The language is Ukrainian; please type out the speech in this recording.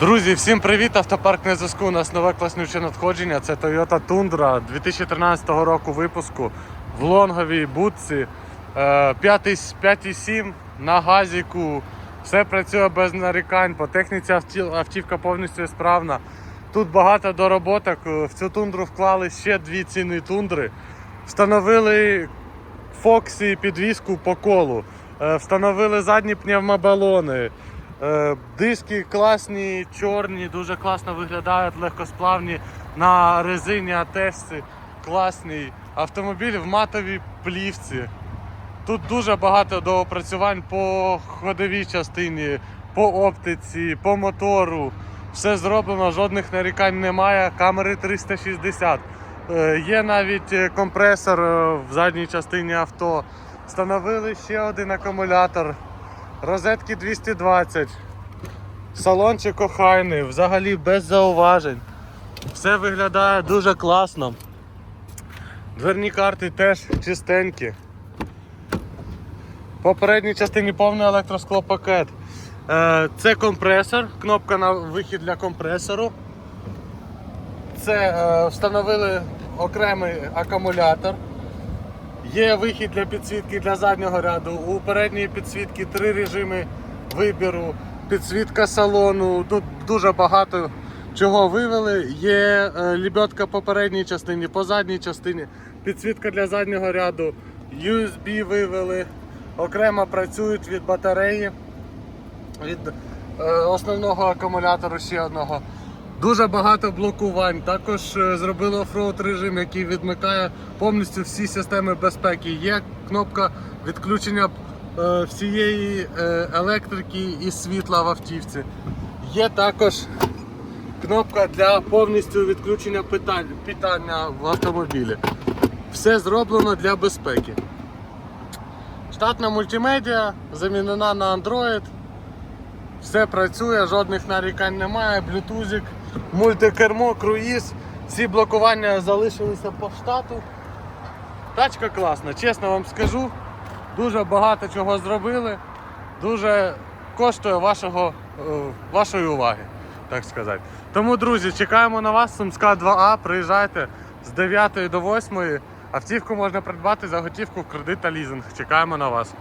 Друзі, всім привіт! Автопарк на зв'язку. У нас нове класнюче надходження. Це Toyota Tundra 2013 року випуску в лонговій будці. Е, 5,7 на газіку. Все працює без нарікань. По техніці автівка повністю справна. Тут багато дороботок. Е, В цю тундру вклали ще дві ціни тундри. Встановили Фоксі підвіску по колу. Е, Встановили задні пневмобалони. Е, Диски класні, чорні, дуже класно виглядають, легкосплавні на резині атешці. Класний автомобіль в матовій плівці. Тут дуже багато доопрацювань по ходовій частині, по оптиці, по мотору. Все зроблено, жодних нарікань немає. Камери 360. Е, Є навіть е, компресор в задній частині авто. Встановили ще один акумулятор. Розетки 220. Салончик охайний, взагалі без зауважень. Все виглядає дуже класно. Дверні карти теж чистенькі. В попередній частині повний електросклопакет. Е, Це компресор, кнопка на вихід для компресору. Це е, встановили окремий акумулятор. Є вихід для підсвітки для заднього ряду. У передньої підсвітки три режими вибіру, підсвітка салону. Тут дуже багато чого вивели. Є е, лебедка по передній частині, по задній частині, підсвітка для заднього ряду, USB вивели, окремо працюють від батареї, від е, основного акумулятору ще одного. Дуже багато блокувань. Також е, зробили оффроуд режим, який відмикає повністю всі системи безпеки. Є кнопка відключення е, всієї е, електрики і світла в автівці. Є також кнопка для повністю відключення питання в автомобілі. Все зроблено для безпеки. Штатна мультимедіа замінена на Android. Все працює, жодних нарікань немає, блютузик, мультикермо, круїз. Всі блокування залишилися по штату. Тачка класна, чесно вам скажу. Дуже багато чого зробили. Дуже коштує вашого, е, вашої уваги, так сказати. Тому, друзі, чекаємо на вас, Сумська 2А. Приїжджайте з 9 до 8. Автівку можна придбати за готівку в кредит та лізинг. Чекаємо на вас.